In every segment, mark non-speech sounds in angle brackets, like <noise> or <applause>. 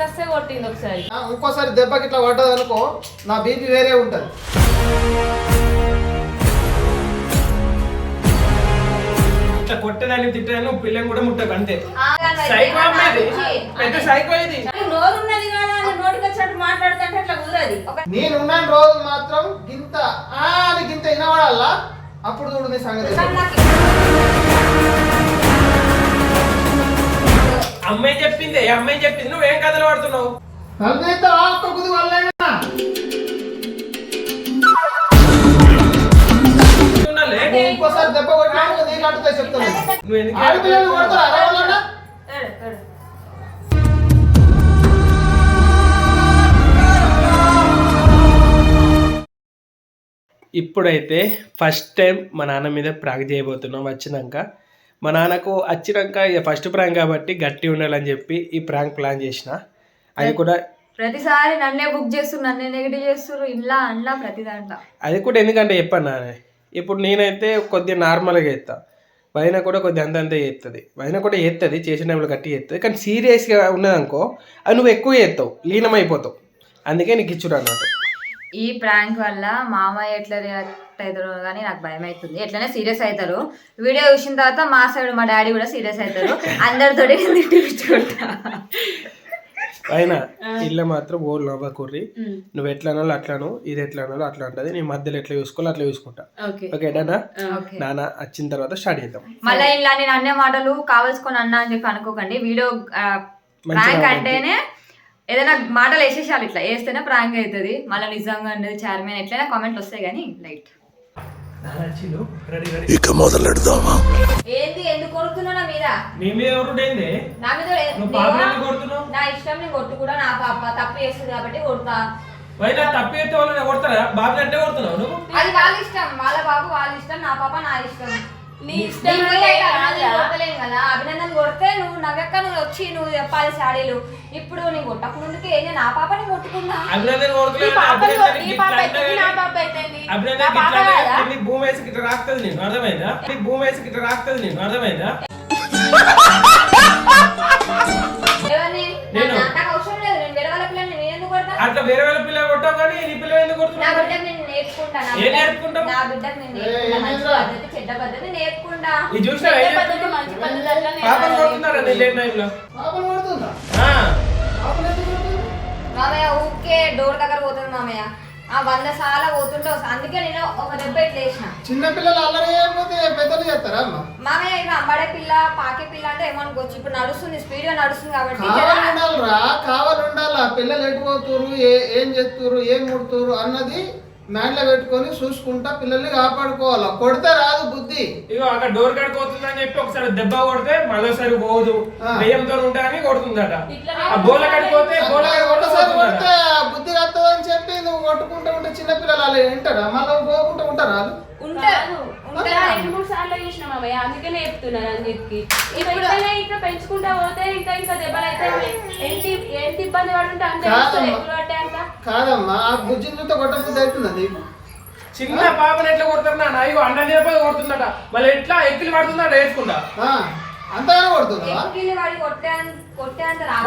వస్తే కొట్టింది ఒకసారి. ఇంకోసారి దెబ్బకి ఇట్లా పడ్డది అనుకో నా బీపీ వేరే ఉంటుంది. ఇట్లా కొట్టేదాన్ని తిట్టేదాన్ని పిల్లని కూడా ముట్టకు అంతే. సైకో అమ్మాయి. పెద్ద సైకో ఇది. నోరున్నది కదా? అని నోటికి వచ్చినట్టు మాట్లాడుతుంటే అట్లా కుదరది ఒక నేనున్న రోజు మాత్రం గింత ఆ అని గింత వినవాడల్లా అప్పుడు చూడు నీ సంగతి. అమ్మాయి చెప్పింది ఏ అమ్మాయి చెప్పింది. నువ్వేం కథలు పడుతున్నావు? ఇంకోసారి దెబ్బ కొట్టినా నీకు అడుగుతా చెప్తాను. నువ్వు ఎందుకు ఆడపిల్లలు కొడతారు. ఇప్పుడైతే ఫస్ట్ టైం మా నాన్న మీద ప్రాంక్ చేయబోతున్నాం వచ్చినాక. మా నాన్నకు వచ్చినాక ఇక ఫస్ట్ ప్రాంక్ కాబట్టి గట్టి ఉండాలని చెప్పి ఈ ప్రాంక్ ప్లాన్ చేసిన. అది కూడా ప్రతిసారి నన్నే బుక్ చేస్తున్నారు నన్నే నెగిటివ్ చేస్తున్నారు ఇలా అండ్లా ప్రతి దాంట్లో. అది కూడా ఎందుకంటే చెప్పాను ఇప్పుడు నేనైతే కొద్దిగా నార్మల్గా చేస్తా వైన కూడా కొద్దిగా అంత అంతే చేస్తుంది వైన కూడా చేస్తుంది చేసిన టైంలో గట్టి చేస్తుంది కానీ సీరియస్గా ఉన్నదనుకో అది నువ్వు ఎక్కువ చేస్తావు లీనమైపోతావు. అందుకే నీకు ఇచ్చుడు అన్నట్టు ఈ ప్రాంక్ వల్ల మామయ్య ఎట్లా రియాక్ట్ అవుతారో కానీ నాకు భయం అవుతుంది. ఎట్లనే సీరియస్ అవుతారు. వీడియో చూసిన తర్వాత మా సైడ్ మా డాడీ కూడా సీరియస్ అవుతారు. అందరితోటి తిట్టిపించుకుంటా అయినా ఇల్లు మాత్రం ఓ నవ్వకుర్రి. నువ్వు ఎట్లా అనాలో అట్లాను ఇది ఎట్లా అనాలో అట్లా అంటది. నీ మధ్యలో ఎట్లా చూసుకోవాలో అట్లా చూసుకుంటా. ఓకే. డనా నాన్న వచ్చిన తర్వాత స్టార్ట్ చేద్దాం. మళ్ళీ ఇలా నేను అనే మాటలు కావలసుకొని అన్నా అని చెప్పి అనుకోకండి. వీడియో ప్రాంక్ అంటేనే ఏదైనా మాటలు వేసేసాలి ఇట్లా. వేస్తేనే ప్రాంక్ అవుతుంది. మళ్ళీ నిజంగా ఉండదు చార్మీన్ ఎట్లయినా కామెంట్లు వస్తాయి కానీ లైట్. ఇక మొదలెడదామా? ఏంది ఎందుకు కొడుతున్నావు నా మీద? నీ మీద ఎవరు ఏంది నా మీద నువ్వు పాప నేను- ఎందుకు కొడుతున్నావు? నా ఇష్టం నేను కొట్టు కూడా నా పాప తప్పు చేస్తుంది కాబట్టి కొడతా. వైనా తప్పి అయితే వాళ్ళు కొడతారా? బాబు అంటే కొడుతున్నావు నువ్వు? అది వాళ్ళ ఇష్టం. వాళ్ళ బాబు వాళ్ళ ఇష్టం నా పాప నా ఇష్టం. నీ ఇష్టం పోయి అంటే అభినందన్ కాదా? కొడతలేను కదా అభినందన్ కొడితే నువ్వు నవ్వెక్క నువ్వు వచ్చి నువ్వు చెప్పాలి శాడీలు ఇప్పుడు నేను కొట్టక ముందుకి నా పాపని కొట్టుకున్నా నీ నీ పాప అయితే నా పాప అయితే నా అభినందన్ పాప గిట్లా కదా? అంటే నీ భూమి వేసి గిట్లా రాస్తుంది నేను. అర్థమైందా? నీ భూమి వేసి గిట్లా రాస్తుంది నేను. అర్థమైందా? ఎవరిని? నేను. నా- నాకు అవసరం లేదు నేను వేరే వాళ్ళ పిల్లల్ని నేను ఎందుకు కొడతా అట్లా వేరే వాళ్ళ పిల్లలు కొట్టావు కానీ నీ పిల్లలు ఎందుకు నా కొడుతున్నావు బిడ్డకు నేను నేర్చుకుంటా నా ఏం బిడ్డ-? నా బిడ్డకు నేను ఏ, నేర్చుకుంటా మంచి ఏమైందిరా? పద్ధతి చెడ్డ పద్ధతి నేర్చుకుంటా ఇది చూసినా చెడ్డ ఏం పద్ధతి చెప్తున్నావు? మంచి పద్ధతి ఉండాలి. కొడుతున్నారా నీ లేట్ నైట్లో పాపను కొడుతుందా ఆ. పాపను ఎందుకు కొడుతుంది? మామయ్య ఊకే డోర్ దగ్గర పోతుంది మామయ్య ఆ వంద సార్లు పోతుంటే వస్తా. అందుకే నేను ఒక దెబ్బ ఇట్లా వేసిన చిన్న పిల్లలు అల్లరి చేయకపోతే పెద్దలు చేస్తారా అమ్మ? మామయ్య ఇక అంబడే పిల్ల పాకే పిల్ల అంటే ఏమనుకోవచ్చు? ఇప్పుడు నడుస్తుంది స్పీడ్గా నడుస్తుంది కాబట్టి కావాలి ఉండాలిరా కావాలి ఉండాలా పిల్లలు ఎటు పోతురు ఏ ఏం చేస్తురు ఏం ముడుతురు అన్నది మైండ్లో పెట్టుకొని చూసుకుంటా పిల్లల్ని కాపాడుకోవాలా? కొడితే రాదు బుద్ధి. ఇగో అక్కడ డోర్ కాడ పోతుందని చెప్పి ఒకసారి దెబ్బ కొడితే మరోసారి పోదు. దెయ్యంతో ఉంటాయని కొడుతుందట. ఆ బోల కాడికి పోతే బోల. కొడితే బుద్ధి వస్తుందని చెప్పి నువ్వు కొట్టుకుంటూ ఉంటే చిన్న పిల్లలు అలా వింటారా? మళ్ళీ పోకుంటూ ఉంటారా ఉంటారు. ఉంటా ఉంటారు? రెండు మూడు సార్లు చూసిన మామయ్య. అందుకనే చెప్తున్నాను అన్నిటికి ఇప్పుడు ఇట్లనే ఇట్లా పెంచుకుంటా పోతే ఇంకా ఇంకా దెబ్బలు అయితే ఏంటి ఏంటి ఇబ్బంది పడుతుంటే అంత కాదమ్మా. ఆ బుజ్జిని చూస్తే కొట్టబుద్ధి అవుతుందా నీకు చిన్న పాపని ఎట్లా కొడతారు నాన్న? అయ్యో అన్న కొడుతుందట. మళ్ళీ ఎట్లా? ఎక్కిలు పడుతుందట వేసుకుంటా. ఆ, అంతగానే కొడుతుందా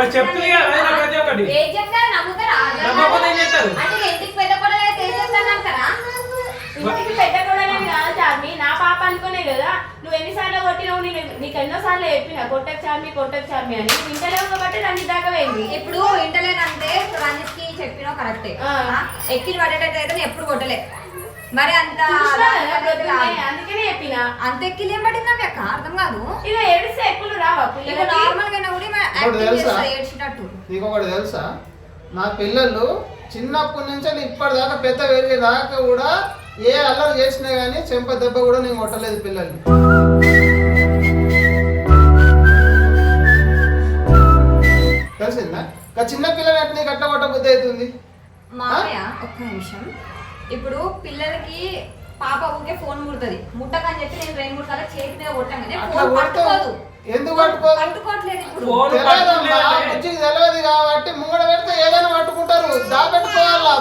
చెప్తుంది ప్రతి ఒక్కటి. నమ్మకపోతే ఏం చేస్తారు? ఇంటికి పెద్ద కూడా ఏం చేస్తాను అంటారా ఇంటికి పెద్ద కొడాలని కాదు చార్మి. నా పాప అనుకునే కదా నువ్వు ఎన్నిసార్లు కొట్టినావు నేను నీకు ఎన్నో సార్లు చెప్పిన కొట్టకు చార్మి కొట్టకు చార్మి అని. వింటలేవు కాబట్టి రండి దాకా పోయింది ఇప్పుడు ఇంటలేనంటే రణిత్కి చెప్పినా కరెక్టే ఆ. ఎక్కిలు పడేటట్టు ఎప్పుడు కొట్టలే. మరి అంత అందుకనే చెప్పిన. అంత ఎక్కిలు ఏం పట్టిందా మీ అక్క? అర్థం కాదు. ఇక ఏడిస్తే ఎక్కులు రావా? నార్మల్గా కూడా ఏడ్చినట్టు నీకు ఒకటి తెలుసా? నా పిల్లలు చిన్నప్పటి నుంచి ఇప్పటిదాకా పెద్ద పెరిగేదాకా కూడా ఏ అల్లరి చేసినా కానీ చెంప దెబ్బ కూడా నేను కొట్టలేదు పిల్లల్ని. తెలిసిందా? చిన్న పిల్లలు అంటే నీకు అట్లా కొట్ట బుద్ధి అవుతుంది? మామయ్య ఒక్క నిమిషం. ఇప్పుడు పిల్లలకి పాప ఊకే ఫోన్ ముడుతుంది. ముట్టకని చెప్పి నేను రెండు మూడు సార్లు చేతి మీద కొట్టాగానే అట్లా ఫోన్ పట్టుకోదు. ఎందుకు పట్టుకోవట్లేదు తెలియదు కాబట్టి ముంగడ పెడితే ఏదైనా పట్టుకుంటారు. దాపెట్టుకోవాలా?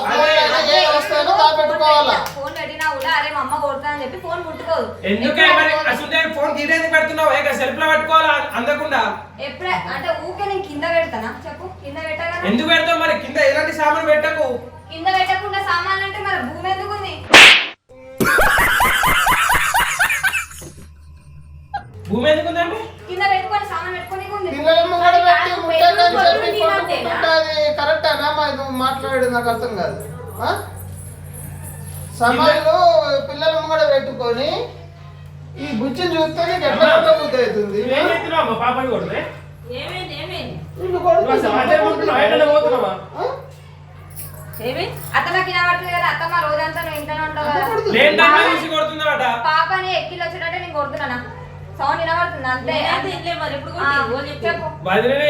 ఏ వస్తాయో దాపెట్టుకోవాలా? ఫోన్ పెట్టినా కూడా అరే మా అమ్మ కొడతా అని చెప్పి ఫోన్ ముట్టుకోదు ఎందుకే మరి? అసలు ఫోన్ తీరేది పెడుతున్నావు. ఇక సెల్ఫ్లో పెట్టుకోవాలా? అందకుండా. ఎప్పుడే అంటే ఊకే నేను కింద పెడతానా? చెప్పు. కింద పెట్టగా ఎందుకు పెడతావు మరి? కింద ఎలాంటి సామాన్ పెట్టకు? కింద పెట్టకుండా సామాన్లు అంటే మరి భూమి ఎందుకు ఉంది భూమి ఎందుకు ఉందండి కింద పెట్టుకొని సామాన్ పెట్టుకొని ఉంది. కరెక్ట్ అనా నువ్వు మాట్లాడేది నాకు అర్థం కాదు. ఆ? సమాజంలో పిల్లలను కూడా పెట్టుకొని ఈ బుచ్చిని చూస్తే నీకు ఎట్లా అవుతుంది పాపని కొడుతుంది. కింద పడుతుంది కదా అత్తమ్మ రోజంతా నువ్వు ఇంట్లోనే ఉంటావు కదా. పాపని ఎక్కిలు వచ్చేటట్టే నేను కొడుతున్నానా సౌండ్ వినబడుతుంది అంతే. నేనైతే ఇల్లే మరి ఎప్పుడు ఆ, కొట్టి ఓ చెప్పు.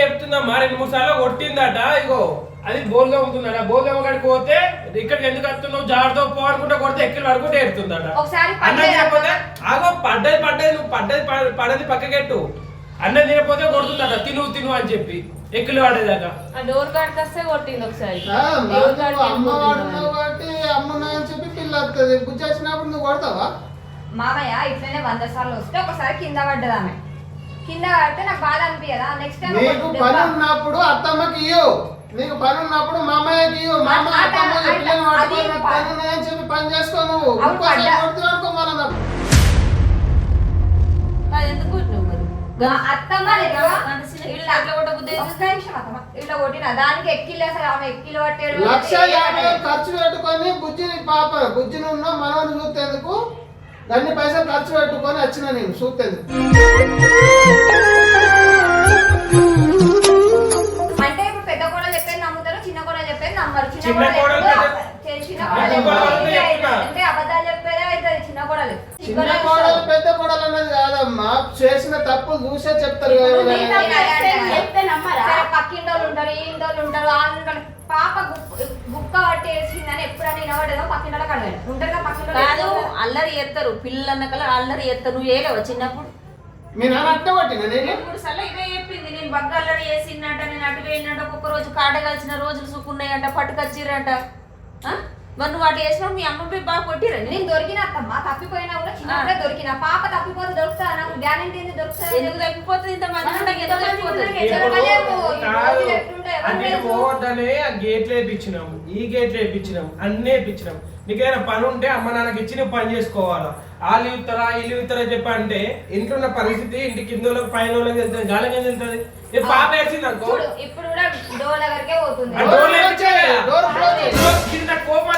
చెప్తుందమ్మా రెండు మూడు సార్లు కొట్టిందట. ఇగో అది బోల్గా ఉంటుందట. బోల్గా కాడికి పోతే ఇక్కడికి ఎందుకు వస్తున్నావు? జాగ్రత్త పో అనుకుంటే కొడితే ఎక్కిలు పడుకుంటే ఎడుతుందట ఒకసారి అన్నం పడ్డది తినకపోతే ఆగో పడ్డది పడ్డది నువ్వు పడ్డది ప- పడది పక్కకెట్టు. అన్నం తినకపోతే కొడుతుందట. తిను తిను అని చెప్పి ఎక్కిలు పడేదాకా. ఆ డోర్ కాడికి వస్తే కొట్టింది ఒకసారి. డోర్ అమ్మ వాడున్నావు కాబట్టి అమ్మ అని చెప్పి పిల్ల వస్తుంది బుజ్జి వచ్చినప్పుడు నువ్వు కొడతావా? మామయ్య ఇట్లనే వంద సార్లు వస్తే ఒకసారి కింద పడ్డది ఆమె. కింద పడితే నాకు బాధ అనిపించదా నెక్స్ట్ టైం నీకు పని ఉన్నప్పుడు అత్తమ్మకి ఇయ్యు. నీకు పని ఉన్నప్పుడు మామయ్యకి ఇయ్యు. మామ ఆ- అత్తమ్మ పిల్లలు ప- పని ఉన్నాయని చెప్పి పని చేసుకో నువ్వు. ఇంకోసారి. కొడుతున్నావు అనుకో మళ్ళా నాకు. ఎందుకు ఇట్లా కొట్టిన? దానికి ఎక్కిలు అసలు ఆమె ఎక్కిలు పట్టేడు లక్ష యాభై ఖర్చు పెట్టుకొని బుజ్జిని పాప బుజ్జిని ఉన్న మనవని చూస్తేందుకు అన్ని పైసలు ఖర్చు పెట్టుకొని వచ్చిన నేను చూస్తేందుకు అంటే ఇప్పుడు పెద్ద కూడా చెప్పేది నమ్ముతారు చిన్న కూడా చెప్పేది నమ్మరు. చిన్న చిన్న కోడలు కోడలు చిన్న కోడలు పెద్ద కోడలు అన్నది కాదమ్మా. చేసిన తప్పులు చూసే చెప్తారు. తప్పు చెప్తే నమ్మరా? పక్కింటోళ్ళు ఉంటారు ఈ ఇంటోళ్ళు ఉంటారు వాళ్ళు ఉంటారు పాప గుక్క పట్టేసిందని ఎప్పుడైనా వినబడేదో? పక్కింటోళ్ళ కడగండి ఉంటారు కదా పక్కింటోళ్ళు కాదు అల్లరి ఎత్తారు పిల్లలు అన్నకల్లా అల్లరి ఎత్తారు నువ్వు ఏలేవా చిన్నప్పుడు? మీ నాన్న అట్టే పట్టిన నేను మూడు సార్లు ఇదే చెప్పింది. నేను బగ్గ అల్లరి చేసిందంట నేను అటు పోయినట్ట ఒక్కొక్క రోజు కాట కలిసిన రోజులు సుక్కున్నాయంట పట్టుకొచ్చిరంట. ఆ? మరి నువ్వు అటు చేసినప్పుడు మీ అమ్మ పోయి బాగా కొట్టిరండి నేను దొరికిన అత్తమ్మ తప్పిపోయినా కూడా చిన్నప్పుడే దొరికిన. పాప తప్పిపోతే దొరుకుతా నాకు గ్యారెంటీ ఏంది దొరుకుతుంది? ఎందుకు తగ్గిపోతుంది ఇంత మంది కాదు. ఆ గేట్లు వేయించినాం ఈ గేట్లు వేయించినాం అన్నీ వేయించినాం నీకేదైనా పని ఉంటే అమ్మ నాన్నకి ఇచ్చి నువ్వు పని చేసుకోవాలా? వాళ్ళు ఇస్తారా వీళ్ళు ఇస్తారా చెప్పి అంటే ఇంట్లో ఉన్న పరిస్థితి ఇంటి కింద వాళ్ళకి పైన వాళ్ళకి వెళ్తుంది గాలికి ఏం వెళ్తుంది? ఏ పాప ఏడ్చింది అనుకో. చూడు ఇప్పుడు కూడా డోర్ దగ్గరకే పోతుంది. ఆ డోర్ లేపించాలి. డోర్ క్లోజ్ చేయి. కోపం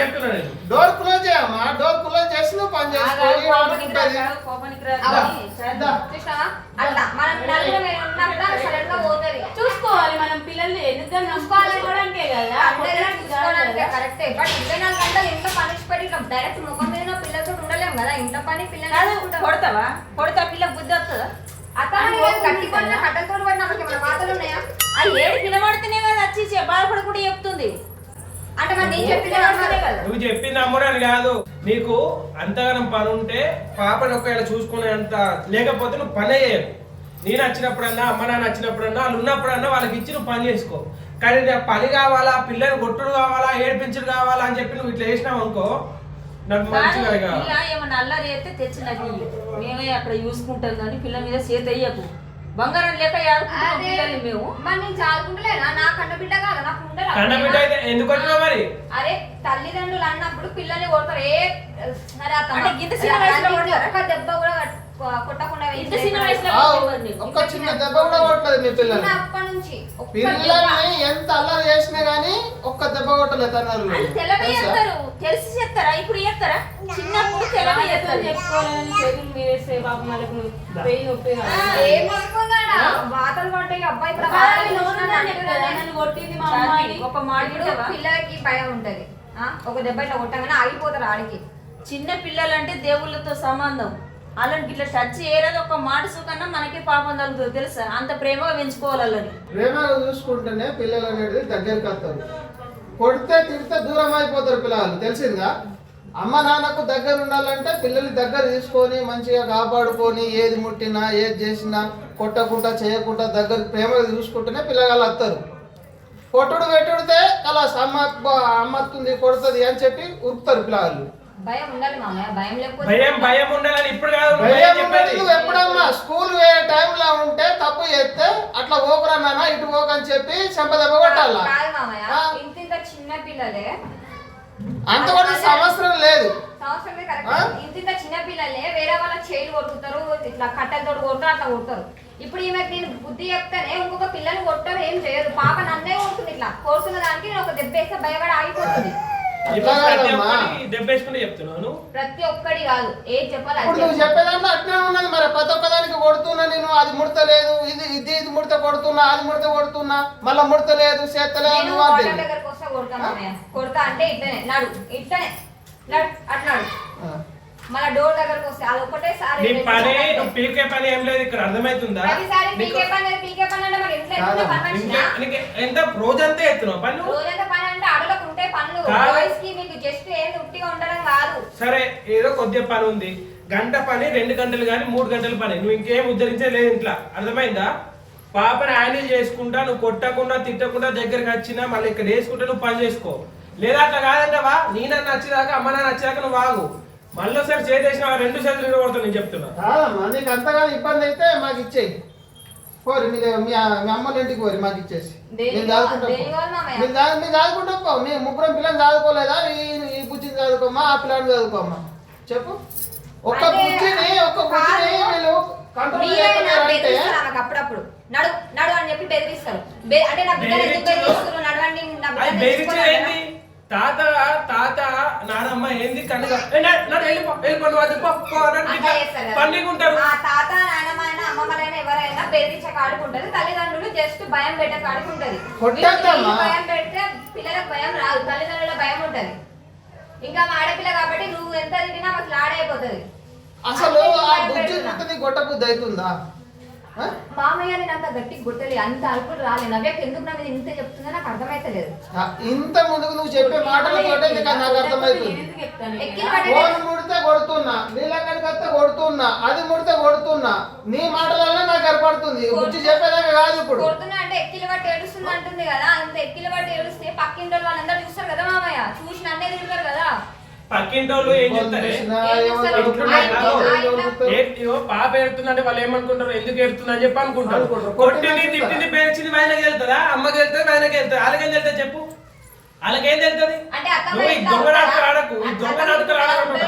చెప్తున్నా నేను. డోర్ క్లోజ్ చేయమ్మా డోర్ క్లోజ్ చేసి నువ్వు పని చేసుకో ఈ ఆడుకుంటది. కోపానికి అవన్నీ. రాదు చూసినావా అట్లా మనం నలుగురు ఉన్నప్పుడు సడన్గా పోతుంది. చూసుకోవాలి మనం పిల్లల్ని ఎందుకు చూసుకోవాలనుకోవడానికే కదా. కదా. కరెక్టే బట్ ఇరవై నాలుగు గంటలు ఇంట్లో పని పెట్టి ఇట్లా డైరెక్ట్ ముఖం మీద పిల్లలతో ఉండలేము కదా. ఇంట్లో పని పిల్లలు కొడతావా? కొడతా పిల్ల బుద్ధి వస్తుందా? ఏడు కదా వచ్చి బాధపడకుండా చెప్తుంది. అంటే మరి నేను చెప్పింది నువ్వు చెప్పింది అమ్మడానికి కాదు. నీకు అంతగానం పని ఉంటే పాపని ఒకవేళ చూసుకునే అంత లేకపోతే నువ్వు పనే చేయకు. నేను వచ్చినప్పుడన్నా అమ్మ నాన్న వచ్చినప్పుడన్నా వాళ్ళు ఉన్నప్పుడన్నా వాళ్ళకి ఇచ్చి నువ్వు పని చేసుకో. కానీ పని కావాలా పిల్లని కొట్టుడు కావాలా ఏడిపించుడు కావాలా అని చెప్పి నువ్వు ఇట్లా వేసినావు అనుకో నాకు మంచిగా ఏమన్నా అల్లరి తెచ్చి నాకు. మేమే అక్కడ చూసుకుంటాం కానీ పిల్ల మీద చేత అయ్యకు బంగారం లేక ఆడుకుంటాం అదే పిల్లల్ని మేము? మరి నేను చాలుకుంటలేనా నా కన్న బిడ్డ కాదు నాకు అయితే ఎందుకు మరి? అరే తల్లిదండ్రులు అన్నప్పుడు పిల్లల్ని కొడతారు. ఏ. అంటే చిన్న వయసులో కొడతారా? ఒక్క దెబ్బ కొట్టకుండా ఇంత చిన్న వయసులో ఆ, కొట్టేవారు నీకు. ఒక్క చిన్న దెబ్బ కూడా కొట్టలేదు మీ పిల్లలు. అప్పటి నుంచి. ఒక్క దెబ్బ. పిల్లల్ని ఎంత అల్లరి చేసినా గానీ ఒక్క దెబ్బ కొట్టలేదు తన్నారు వాళ్ళు తెలవి చేస్తారు తెలిసి చేస్తారా ఇప్పుడు చేస్తారా చిన్నప్పుడు తెలవి చేస్తారు చెప్పుకోవాలని చేతులు మీరేస్తే పాపం వాళ్ళకు పెయిన్ నొప్పి ఏం అనుకున్నాడా? వాతలు పడ్డాయి అబ్బాయి ఇప్పుడు వాతలు నన్ను కొట్టింది మా. ఒక మాట ఇప్పుడు వింటావా? పిల్లలకి భయం ఉంటది. ఆ? ఒక దెబ్బ ఇట్లా కొట్టగానే ఆగిపోతారు ఆడికి. చిన్న పిల్లలంటే దేవుళ్ళతో సంబంధం. వాళ్ళని ఇట్లా టచ్ చేయలేదు ఒక మాట సుఖన్నా మనకి పాపం తగ్గుతుంది తెలుసా? అంత ప్రేమగా పెంచుకోవాలి వాళ్ళని ప్రేమగా చూసుకుంటేనే పిల్లలు అనేది దగ్గరికి వస్తారు. కొడితే తిడితే దూరం అయిపోతారు పిల్లలు. తెలిసిందా? అమ్మ నాన్నకు దగ్గర ఉండాలంటే పిల్లల్ని దగ్గర తీసుకొని మంచిగా కాపాడుకొని ఏది ముట్టినా ఏది చేసినా కొట్టకుండా చేయకుండా దగ్గర ప్రేమగా చూసుకుంటేనే పిల్లగాళ్ళు వస్తారు. కొట్టుడు పెట్టుడితే అలా అమ్మ అమ్మ వస్తుంది కొడుతుంది అని చెప్పి ఉరుకుతారు పిల్లగాళ్ళు భయం ఉండాలి మామయ్య భయం లేకపోతే భయం భయం ఉండాలని ఇప్పుడు కాదు నువ్వు భయం చెప్పేది. ఉండదు ఎప్పుడమ్మా? స్కూల్ వేరే టైంలో ఉంటే తప్పు చేస్తే అట్లా పోకురా నాన్న ఇటు పోకని చెప్పి చెంపదెబ్బ కొట్టాలా? కాదు మామయ్య ఆ. ఇంత ఇంత చిన్న పిల్లలే. అంత కూడా సంవత్సరం లేదు. సంవత్సరమే ఆ? కరెక్ట్. ఇంత ఇంత చిన్న పిల్లలే వేరే వాళ్ళ చేయిలు కొట్టుతారు ఇట్లా కట్టెలతో కొడతారు అట్లా కొడతారు. ఇప్పుడు ఈమెకి నేను బుద్ధి చెప్తానే ఇంకొక పిల్లలు కొట్టారు ఏం చేయరు. పాప నన్నే కొడుతుంది ఇట్లా. కోరుతున్న దానికి నేను ఒక దెబ్బ వేస్తే భయపడి ఆగిపోతుంది. ప్రతి చెప్తున్నాను ఒక్కడి కాదు ఏం చెప్పాలి ఇప్పుడు నువ్వు చెప్పు. చెప్పేదాంట్లో ఉన్నది మరి. ప్రతి ఒక్కదానికి కొడుతున్నా నేను అది ముడతలేదు ఇది ఇది ఇది ముడత కొడుతున్నా అది ముడత కొడుతున్నా మళ్ళీ ముడతలేదు చేతలేదు కొడతా అంటే ఇట్లనే నడు ఇట్లనే నడు మళ్ళీ డోర్ దగ్గరకు వస్తే అది ఒకటేసారి నీ పని నువ్వు పీకే పని ఏం లేదు ఇక్కడ అర్థమవుతుందా? ప్రతిసారి పీకే పని పీకే పని అంటే మరి ఇంట్లో ఎట్లా ఇంకే-? నీకు ఎంత రోజంతా ఎత్తున్నావు పని నువ్వు? రోజంతా పని అంటే పనులు. కాదు. బాయ్స్కి మీకు జస్ట్ ఏది ఉట్టిగా ఉండడం కాదు. సరే ఏదో కొద్దిగా పని ఉంది. గంట పని రెండు గంటలు కానీ మూడు గంటల పని. నువ్వు ఇంకేం ఉద్ధరించే లేదు ఇంట్లో. అర్థమైందా? పాపని హ్యాండిల్ చేసుకుంటా నువ్వు కొట్టకుండా తిట్టకుండా దగ్గరికి వచ్చినా మళ్ళీ ఇక్కడ వేసుకుంటా నువ్వు పని చేసుకో. లేదా అట్లా కాదంటావా? నీ నన్ను నచ్చేదాకా అమ్మ నాన్న నచ్చాక నువ్వు ఆగు. మళ్ళీ ఒకసారి చేసేసిన రెండు చేతులు ఇరగొడతాను నేను చెప్తున్నా. కాదమ్మా నీకు అంతగానో ఇబ్బంది అయితే మాకు ఇచ్చేయి. పోరి మీ మీ అమ్మల ఇంటికి పోరి మాకు ఇచ్చేసి. మేము చదువుకుంటాం? మేము చదువు మేము చదువుకుంటాం పో. మీ ముగ్గురం పిల్లలు చదువుకోలేదా? ఈ ఈ బుజ్జిని చదువుకోమా ఆ పిల్లని చదువుకోమా చెప్పు. ఒక్క బుజ్జిని ఒక్క బుజ్జిని. వీళ్ళు కంట్రోల్ అప్పుడప్పుడు? నడు నడు అని చెప్పి బెదిరిస్తారు. అంటే నా బిడ్డను ఎందుకు బెదిరించు. బెదిరిస్తున్నారు? నడవండి నా అది తాత తాత నానమ్మ ఏంది కనుక వెళ్ళిపో వెళ్ళిపో నువ్వు అది తాత అయినా అమ్మమ్మలైనా ఎవరైనా బెదిరించే కాడుకుంటది. తల్లిదండ్రులు జస్ట్ భయం పెట్టే కాడుకుంటది. భయం పెడితే పిల్లలకు భయం రాదు. తల్లిదండ్రుల భయం ఉంటది. ఇంకా మా ఆడపిల్ల కాబట్టి నువ్వు ఎంత తిరిగినా అసలు అందుకే ఆ భయం బుజ్జి పెడుతున్నా. పుట్టది గొట్ట బుద్ధి అవుతుందా? మామయ్య నేను అంత గట్టి కొట్టలే అంత అల్పుడు రాలే. నవ్యకు ఎందుకు నా మీద ఇంత చెప్తుందో నాకు అర్థమైతలేదు. ఇంత ముందుకు నువ్వు చెప్పే మాటలతోటే నీకు నాకు అర్థమవుతుంది ఫోన్ ముడితే కొడుతున్నా నీళ్ళక్కడికి వస్తే కొడుతున్నా అది ముడితే కొడుతున్నా నీ మాటలనే నాకు ఏర్పడుతుంది. బుజ్జి చెప్పేదాకా కాదు ఇప్పుడు. కొడుతున్నా అంటే ఎక్కిలు బట్టి ఏడుస్తుంది అంటుంది కదా. అంత ఎక్కిలు బట్టి ఏడుస్తే పక్కింటి వాళ్ళందరూ చూస్తారు కదా మామయ్య. చూసి నన్నే తిడతారు కదా. పక్కింటోళ్ళు ఏం చెప్తారు పాప ఏడుతుందంటే వాళ్ళు ఏమనుకుంటారు? ఎందుకు ఏడుతుంది అని చెప్పి అనుకుంటారు. కొట్టింది తిట్టింది పేర్చింది ఆయనకి వెళ్తుందా? అమ్మకి వెళ్తుంది? ఆయనకి వెళ్తుంది? వాళ్ళకేం తెలుస్తుంది చెప్పు? వాళ్ళకేం తెలుస్తుంది? నువ్వు దొంగ? నాటకాలు ఆడకు. దొంగ నాటకాలు ఆడకుండా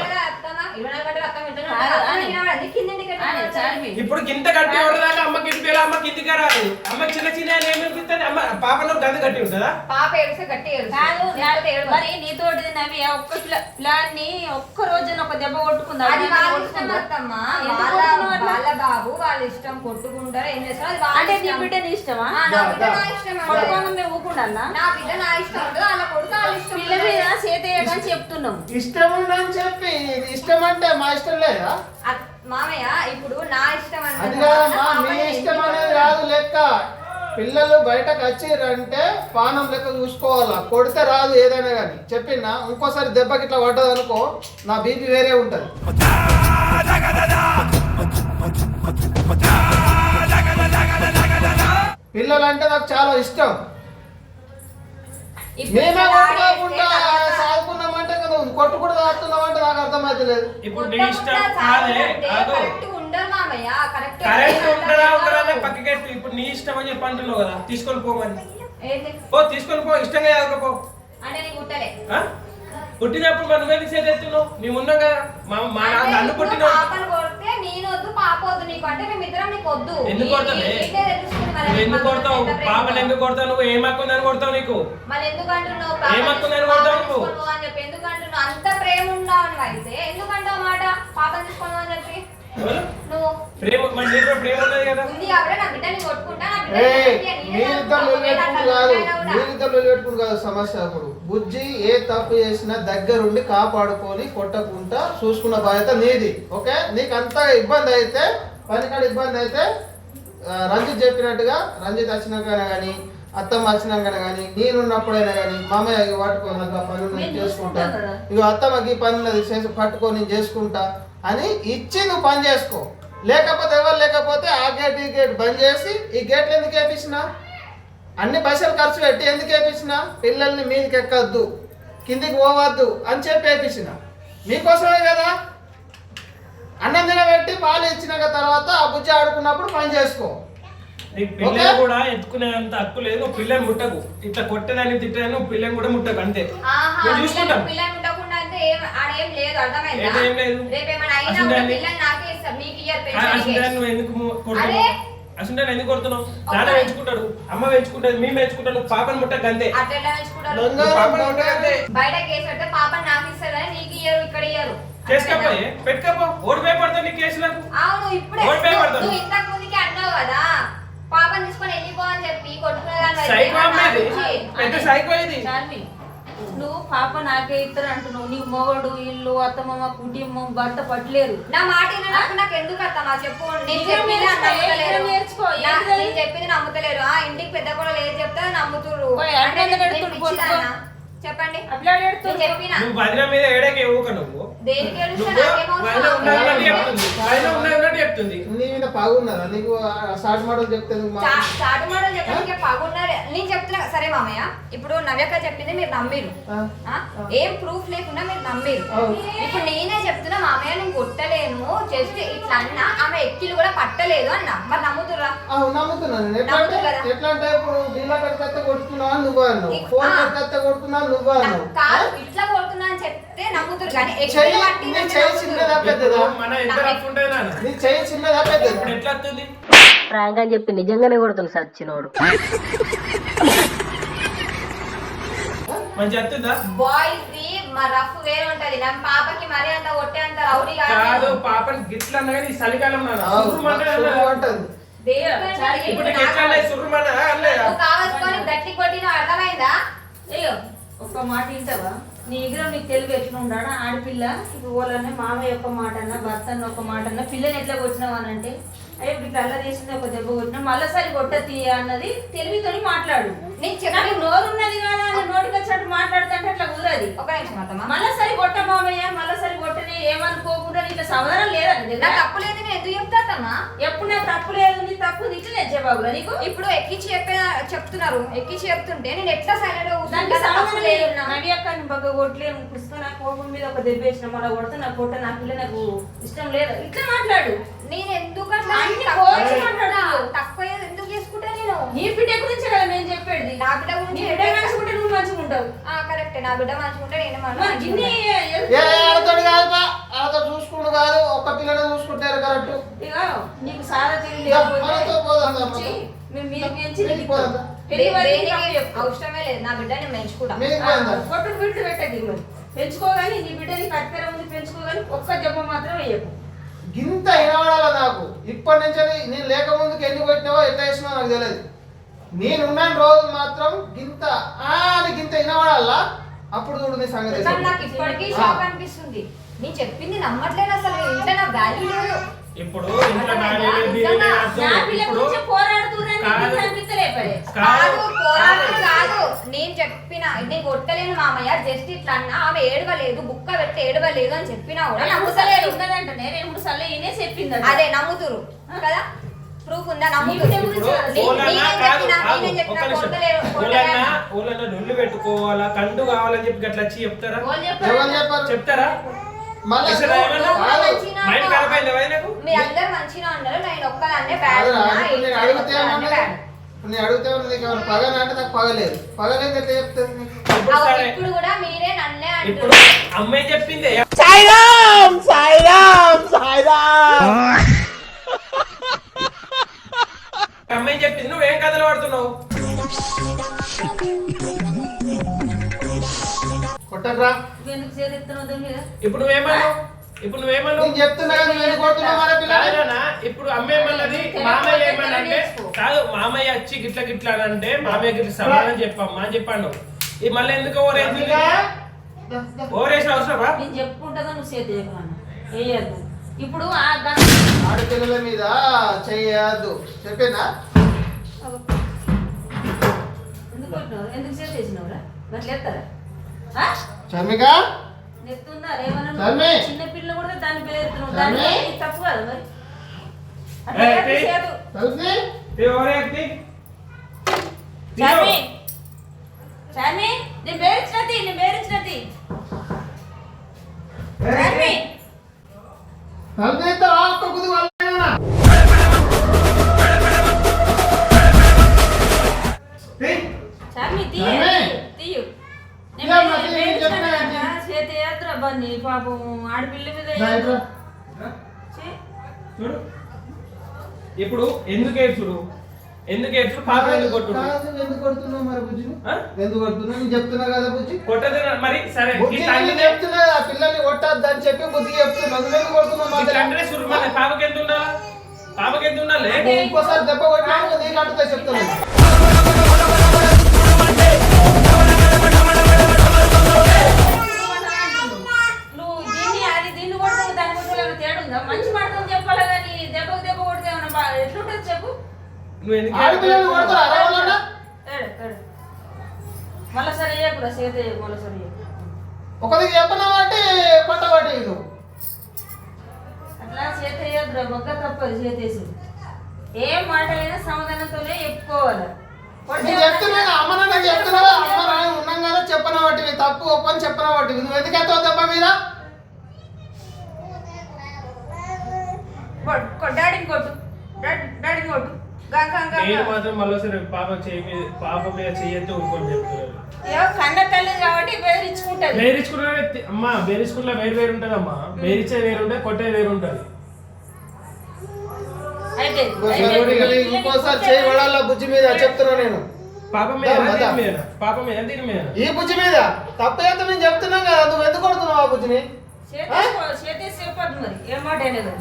ఇప్పుడు గింత కట్టి ఎవరిదాకా అమ్మకి ఇంటికి అమ్మకి ఇంటికి రాదు. అమ్మకి చిన్న చిన్న ఏమనిపిస్తుంది అమ్మ పాపలో గంత కట్టి ఉంటుందా? పాప ఏడిస్తే గట్టి ఏడుస్తుంది. మరి నీతోటి నవి ఒక్క ప్లాన్ని ఒక్క రోజున ఒక దెబ్బ కొట్టుకుందా? అది వాళ్ళ ఇష్టం? అత్తమ్మ వాళ్ళ? వాళ్ళ బాబు వాళ్ళ ఇష్టం కొట్టుకుంటారు ఏం చేస్తారు? అంటే నీ. బిడ్డ నీ ఇష్టమా? నా బిడ్డ నా ఇష్టం మేము ఊకుండా నా బిడ్డ నా ఇష్టం వాళ్ళ కొడుకు వాళ్ళ ఇష్టం పిల్ల. మీద చేత వేయకని చెప్తున్నాం ఇష్టం ఉందని చెప్పి ఇది ఇష్టం అంటే మా ఇష్టం లేదా? మామయ్య ఇప్పుడు నా ఇష్టం అది కాదమ్మా మీ ఇష్టం అనేది రాదు లెక్క. పిల్లలు బయటకు వచ్చిర్రంటే పానం లెక్క చూసుకోవాలా? కొడితే రాదు ఏదైనా కానీ. చెప్పినా ఇంకోసారి దెబ్బకి ఇట్లా పడ్డది అనుకో నా బీపీ వేరే ఉంటది. పిల్లలు అంటే నాకు చాలా ఇష్టం. మేమే కొట్టుకోకుండా ఆడేస్తే కదా కొట్టు కూడా తాగుతున్నామంటే నాకు అర్థమైతలేదు. ఇప్పుడు నీ ఇష్టం కొట్టకుండా కాదే కరెక్ట్ ఉంటుందా ఉండదా పక్కకెట్టు ఇప్పుడు నీ ఇష్టం అని చెప్పి అంటున్నావు కదా తీసుకొని పోమని ఓ తీసుకొని పో ఇష్టంగా చదువుకోపో అంటే నీకు? పుట్టినప్పుడు మనం ఎత్తున్నావు మేము ఉన్నాం కదా. మా మా నాన్న పుట్టిన పాపను కొడితే నేను వద్దు పాప వద్దు నీకు? అంటే మేమిద్దరం నీకు వద్దు. ఎందుకు కొడతావే? మరి నువ్వు ఎందుకు కొడతావు? ఉందో. ఎందుకు కొడతావు నువ్వు? ఏం కొడతావు నీకు? మళ్ళీ ఎందుకు అంటున్నావు? ఏం కొడతావు నువ్వు? అని చెప్పి ఎందుకు అంటున్నావు? అంత ప్రేమ ఉన్నావు అయితే. ఎందుకు అంటావు మాట? పాపని తీసుకోను అని చెప్పి. ప్రేమ మన నీలో ప్రేమ ఉన్నది కదా. ఉంది కాబట్టి నా బిడ్డని కొట్టుకుంటా నా ఏ బిడ్డని మీరిద్దరు నిలబెట్టుకుంటూ కాదు. మీరిద్దరు నిలబెట్టుకుంటూ కాదు సమస్య అప్పుడు. బుజ్జి ఏ తప్పు చేసినా దగ్గరుండి కాపాడుకొని కొట్టకుండా చూసుకున్న బాధ్యత నీది. ఓకే? నీకు అంత ఇబ్బంది అయితే పనికాడ ఇబ్బంది అయితే రంజిత్ చెప్పినట్టుగా రంజిత్ వచ్చినాకైనా కానీ అత్తమ్మ వచ్చినాకైనా కానీ నేనున్నప్పుడైనా కానీ మామయ్య ఇవి పట్టుకో నాకు ఆ పనులు నేను చేసుకుంటా. ఇగో అత్తమ్మకి పనులు చేసి పట్టుకో నేను చేసుకుంటా అని ఇచ్చి నువ్వు పని చేసుకో. లేకపోతే ఎవరు లేకపోతే ఆ గేట్ ఈ గేట్ బంద్ చేసి ఈ గేట్లు ఎందుకు వేపించిన అన్ని పైసలు ఖర్చు పెట్టి ఎందుకు వేపించిన? పిల్లల్ని మీదకి ఎక్కద్దు కిందికి పోవద్దు అని చెప్పి వేపించిన. మీకోసమే కదా? అన్నం తినబెట్టి పాలు ఇచ్చినాక తర్వాత ఆ బుజ్జి ఆడుకున్నప్పుడు పని చేసుకో. నీకు పిల్లని కూడా ఎత్తుకునేంత హక్కు లేదు నువ్వు పిల్లని ముట్టకు. ఇట్లా కొట్టేదాన్ని తిట్టేదాన్ని నువ్వు పిల్లని కూడా ముట్టకు అంతే. పిల్లని- ఉండకుండా అంటే ఏం ఆడేం లేదు అర్థమైందా? ఏంటి ఏం లేదు? రేపు ఏమైనా అయినా కూడా పిల్లని నాకే ఇస్తారు మీకు ఇయ్యరు అసలు పెన్షన్కి. నువ్వు ఎందుకు అరే! అసలు నేను ఎందుకు కొడుతున్నావు? నాన్న పెంచుకుంటాడు అమ్మ పెంచుకుంటాడు మేము పెంచుకుంటాడు నువ్వు పాపని ముట్టకు అంతే. అట్లా ముట్టకు అంతే. బయట కేసు పెడితే పాపని నాకు ఇస్తారు కానీ నీకు ఇయ్యరు ఇక్కడ ఇయ్యరు. చేసుకోపోయే పెట్టుకోపో. ఓడి భయపడతావు నీ కేసులకు? అవును ఇప్పుడే. ఓడి భయపడతాను. నువ్వు ఇంతకు ముందుకి అన్నావు కదా పాపని తీసుకొని వెళ్ళిపో అని చెప్పి కొట్టుకునేదాన్ని సైకో పెద్ద సైకో ఇది? చార్మి నువ్వు పాప నాకే ఇద్దరు అంటున్నావు. నీకు మొగడు ఇల్లు అత్తమ్మ కుటుంబం భర్త పట్టలేరు. నా మాట నాకు ఎందుకు అత్తమ్మా చెప్పు నేర్చుకో, చెప్పింది నమ్ముతలేరు. ఆ ఇంటికి పెద్ద కూడా ఏది చెప్తే నమ్ముతురు చెప్పండి. అట్లా చెప్పిన. నువ్వు బదిల మీద ఏడకే ఊక నువ్వు. దేనికి ఏడుస్తా నాకేమో చెప్తుంది. నీ మీద నీకు షార్ట్ మోడల్ చెప్తే నువ్వు మా- చాటు మోడల్ చెప్పడానికి పగున్నారు. నేను చెప్తున్నా సరే మామయ్య. ఇప్పుడు నవ్యక్క చెప్పింది మీరు నమ్మిరు? ఏం ప్రూఫ్ లేకుండా మీరు నమ్మిరు. ఇప్పుడు నేనే చెప్తున్నా మామయ్య నేను కొట్టలేను. జస్ట్ ఇట్లా అన్నా ఆమె ఎక్కిలు కూడా పట్టలేదు అన్న. మరి నమ్ముతురా నమ్ముతున్నాను నేను. ఎట్లా అంటే ఇప్పుడు డీలా కడితే కొడుతున్నావు నువ్వు ఫోన్. కడితే కొడుతున్నావు నువ్వు? అన్నావు కాదు ఇట్లా కొడుతున్నా అని చెప్తే నమ్ముతురు కానీ ఎక్కిలు చెయ్యి పట్టి నీ నన్ను చెయ్యి నమ్ముతురు. చిన్నదా పెద్దదా? మన ఇద్దరు అప్పుంటే నాన్న. నీ చెయ్యి చిన్నదా ఇప్పుడు పెద్దదా ఎట్లా వస్తుంది? ప్రాంక్ అని చెప్పి నిజంగానే కొడుతుంది సచ్చినోడు. మంచి వస్తుందా? బాయ్స్ ది మా రఫ్ వేరే ఉంటది. నా పాపకి మరీ అంత కొట్టే అంత రౌడీ కాదు. కాదు పాపని గిట్ల అన్నా కానీ చలికాలం నాన్న ఆవు, సుర్రుమంటే సుర్రు అన్నా. అంటది ఇప్పుడు నీకు ఎట్లా అన్నా? సుర్రుమన్నా అనలేదా నువ్వు కావాల్సుకొని గట్టి కొట్టిన అర్థమైందా? అయ్యో. ఒక్క మాట వింటావా? నీ ఎదురు నీకు తెలివి ఎట్లా ఉన్నాడా ఆడపిల్ల ఇప్పుడు వాళ్ళనే మామయ్య ఒక మాట అన్న భర్త అన్న ఒక మాట అన్న పిల్లని ఎట్లా కొట్టినావు అని అంటే అయ్యో ఇప్పుడు అల్ల చేసింది ఒక దెబ్బ కొట్టినా మళ్ళీసారి కొట్ట తీయ అన్నది తెలివితోని మాట్లాడు. నేను చెప్పి నోరు ఉన్నది కదా అని నోటికి వచ్చినట్టు మాట్లాడుతుంటే అట్లా కుదరది. ఒక నిమిషం మళ్ళీసారి కొట్ట మామయ్య కొట్టని సమాధానం లేదండి. నా తప్పు లేదు నేను ఎందుకు చెప్తా అత్తమ్మా? ఎప్పుడు నా తప్పు లేదు నీ తప్పు ఇట్లా జవాబురా నీకు. ఇప్పుడు ఎక్కించి చెప్పే చెప్తున్నారు. ఎక్కించి చెప్తుంటే నేను ఎట్లా సైలెంట్ సంబంధం నవ్య అక్క నీ బాగా కొట్టలేను. పుస్తకం నా కోపం మీద ఒక దెబ్బ వేసిన మళ్ళీ కొడితే నా కొట్ట నా పిల్ల నాకు ఇష్టం లేదు. ఇట్లా మాట్లాడు. నేను ఎందుకు అట్లా తక్కువ ఎందుకు నేను నీ బిడ్డ గురించి కదా నేను చెప్పేది. నా బిడ్డ నీ గురించి బిడ్డ మంచిగుంటే నువ్వు మంచిగుంటావు. కరెక్ట్. నా బిడ్డ నేను మరి మంచిగా గిన్ని ఉంటా. ఏ ఆడతాడు కాదు బా ఆడతో చూసుకుంటూ కాదు. ఒక్క పిల్లనే చూసుకుంటారు కరెక్ట్. ఇక నీకు సారా తెలియదు మనతో పోదాం రా. మేము పోదాం. పెళ్ళి వరకు. అవసరమే లేదు. నా బిడ్డ నేను పెంచుకుంటా. మీకు పోయిందా కొట్టు బిడ్డ పెట్టదు మరి పెంచుకోగాని నీ బిడ్డని కత్తెర ఉంది పెంచుకోగాని ఒక్క దెబ్బ మాత్రం వేయకు గింత వినవాడాల నాకు? ఇప్పటి నుంచి నేను లేక ముందుకు ఎన్ని కొట్టినావో ఎట్లా వేసినావో నాకు తెలియదు నేను ఉన్న రోజు మాత్రం గింత ఆ అని గింత వినవాడాలా అప్పుడు చూడు నీ సంగతి నాకు ఇప్పటికీ షాక్ అనిపిస్తుంది. నేను చెప్పింది నమ్మట్లేదు అసలు ఇంట్లో నా వాల్యూ లేదు. ఇప్పుడు ఇంట్లో లేదు, లేదు. కాదు. అనిపించలేపడే కాదు కాదు పోరాటం కాదు. నేను చెప్పిన నేను కొట్టలేను మామయ్య జస్ట్ ఇట్లా అన్నా. ఆమె ఏడవలేదు బుక్క పెట్టి ఏడవలేదు అని చెప్పినా కూడా నమ్ముతలేదు. ఉన్నదంటనే రెండు మూడు సార్లు ఈయనే చెప్పింది అదే నమ్ముతురు. కదా? ప్రూఫ్ ఉందా? నమ్ముతురు. ఇప్పుడు కాదు, చెప్పినా, నేనేం చెప్పినా? నిమిషం. కొట్టలేరు, కొట్టలేరు. పెట్టుకోవాలా? కండు కావాలని చెప్పి అట్లా వచ్చి చెప్తారా? ఎవరు చెప్పారు? చెప్తారా? కాదు. మంచిగా ఉన్నారు నేను ఒక్కదాన్నే బ్యాడ్ నేను అడిగితే? నీకు ఏమైనా పగ అంటే నాకు పగలేదు పగలేదు ఎట్లా చెప్తుంది? ఇప్పుడు కూడా మీరే నన్నే ఇప్పుడు అమ్మాయి చెప్పింది. అమ్మాయి చెప్పింది. నువ్వేం కథలు పడుతున్నావు? కొట్టకురా ఇప్పుడు నువ్వేమన్నావు ఇప్పుడు నువ్వేమన్నావు నేను చెప్తున్నా నువ్వు ఎందుకు కొడుతున్నావు మరి పిల్లలు కాదనా ఇప్పుడు అమ్మ ఏమన్నది? మామయ్య ఏమనంటే కాదు మామయ్య వచ్చి గిట్ల గిట్ల అని అంటే మామయ్య గిట్ల సమాధానం చెప్పమ్మా అని చెప్పాను. ఇది మళ్ళీ ఎందుకు ఓరేసింది? దా, దా. ఓరేసిన అవసరమా? నేను చెప్పుకుంటుందా నువ్వు చేతి చేయకున్నాను వేయద్దు ఇప్పుడు ఆడపిల్లల మీద చెయ్యద్దు చెప్పేనా? ఎందుకు ఎందుకు చేతి చేసినావురా? మరి ఆ? చర్మిక. చిన్న పిల్ల కూడా తమ్మి. దాన్ని ఇది తప్పు కదా మరి. చార్మి చార్మి నేను పేరించినది నేను పేరించినది చార్మి తలనైతే మీద. చూడు. ఇప్పుడు ఎందుకు ఏడ్చుడు? ఎందుకు ఏడ్చుడు? పాప ఎందుకు కొట్టుడు? కాదు, ఎందుకు కొడుతున్నావు మరి బుజ్జిని? ఆ? ఎందుకు కొడుతున్నావు? నేను చెప్తున్నా కదా బుజ్జి. కొట్టదు మరి? సరే బుజ్జి చెప్తున్నా ఆ పిల్లల్ని కొట్టద్దు అని చెప్పి బుద్ధి చెప్తున్నా. నువ్వు ఎందుకు కొడుతున్నావు ఈ మధ్యలో? తండ్రి సురుమల పాపకి ఎంత ఉండాలా? పాపకి ఎంత ఉండాలి? ఇంకోసారి దెబ్బ కొట్టినా నీకు అంటుతా చెప్తున్నాను మంచి మాటతో చెప్పాలి కానీ దెబ్బకు దెబ్బ కొడితే ఏమన్నా ఎట్లుంటుంది చెప్పు? నువ్వు ఎందుకు ఆడపిల్లలు కొడతారా అరవాలన్నా తేడు తేడు మళ్ళా సరే చేయకురా మళ్ళా సరే ఒకరికి అట్లా చేత చేయద్దురా మొక్క తప్పదు చేతేసి ఏం మాట అయినా సమాధానంతోనే చెప్పుకోవాలి. చెప్తున్నా అమ్మ అమ్మ నాన్న ఉన్నాం కదా చెప్పన వాటివి తప్పు ఒప్పని నువ్వు ఎందుకు ఎత్తావు దెబ్బ మీద కొట్టు, కొట్టు, డాడీని కొట్టు. డాడీ డాడీని కొట్టు. గా, గా, గా, నేను. మాత్రం మళ్ళీ పాప చేయి మీద పాప మీద చెయ్యొద్దు ఊరుకొని చెప్తున్నారు. కన్న తల్లి కాబట్టి బెదిరించుకుంటది బేరించుకున్నా అమ్మా బేరించుకున్నా వేరు వేరు ఉంటుంది అమ్మా బేరిచ్చే వేరు ఉంటుంది కొట్టే వేరు ఉంటుంది. అయితే ఇంకోసారి ఇంకోసారి చేయి పడాలా బుజ్జి మీద చెప్తున్నా నేను. పాప మీద మీద. పాప మీద దీని మీద. ఈ బుజ్జి మీద? తప్పు ఎంత నేను చెప్తున్నాం కదా నువ్వు ఎందుకు కొడుతున్నావు ఆ బుజ్జిని? చేతేసుకో చేతేసి చెప్పొద్దు మరి. ఏం మాట అనేది?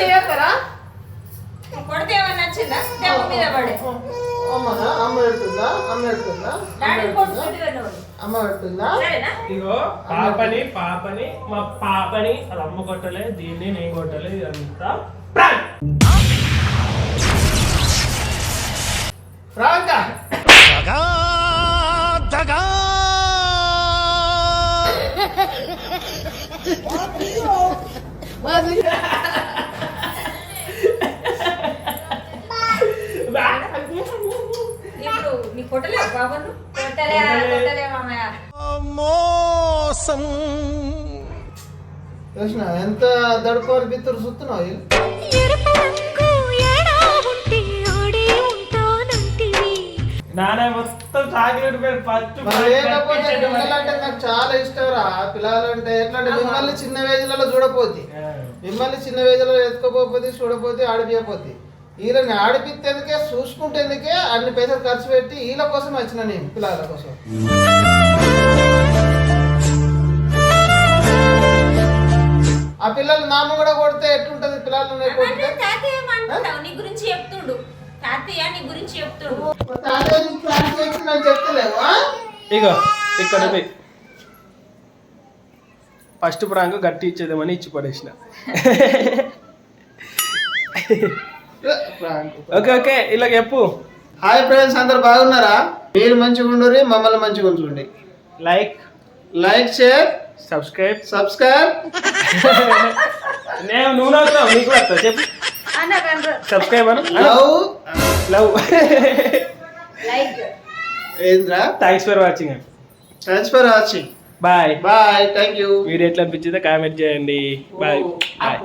చేయొస్తారా కొడితే ఏమన్నా నచ్చిందా? దెబ్బ మీద పడే. అమ్మనా అమ్మ పెడుతుందా? అమ్మ పెడుతుందా? అమ్మ పెడుతుందా? అమ్మ ఇగో పాపని పాపని మా పాపని అది అమ్మ కొట్టలే దీన్ని నేను కొట్టలే ఇదంతా. prank. రాంక <laughs> ఇప్పుడు నీ కొట్టలేదు బాబాను కొట్టలే కొట్టలే మామయ్య కృష్ణ ఎంత దడుకోని బిత్తురు సుత్తున్నావు? నాన్న మొత్తం చాక్లెట్ పేరు ఫస్ట్ నాకు చాలా ఇష్టం రా. పిల్లలంటే ఎట్లా అంటే మిమ్మల్ని చిన్న వేజులలో చూడపోతే మిమ్మల్ని చిన్న వేజులలో ఎత్తుకోపోతే చూడపోతే ఆడిపోతే వీళ్ళని ఆడిపిస్తేందుకే చూసుకుంటేందుకే అన్ని పైసలు ఖర్చు పెట్టి వీళ్ళ కోసం వచ్చిన నేను పిల్లల కోసం. ఆ పిల్లలు నామ కూడా కొడితే ఎట్లుంటది? పిల్లలు నీ గురించి చెప్తుండు. తాతయ్య నీ గురించి చెప్తుండు. చెప్తలేవా? ఇగో ఇక్కడ. ఫస్ట్ ప్రాంక్ గట్టి ఇచ్చేదేమని ఇచ్చి పడేసిన. ఓకే ఓకే ఇలా చెప్పు. హాయ్ ఫ్రెండ్స్ అందరు బాగున్నారా? మీరు మంచిగా ఉండుర్రి మమ్మల్ని మంచిగా ఉంచుకోండి like like share subscribe subscribe నేను నువ్వు నవ్వుతావు నీకు వస్తా చెప్పు. సబ్స్క్రైబ్ అను. లవ్ లవ్ లైక్ ఏంద్రా? Thanks for watching thanks for watching bye bye thank you video ఎట్లా అనిపించిందో కామెంట్ చేయండి. Bye bye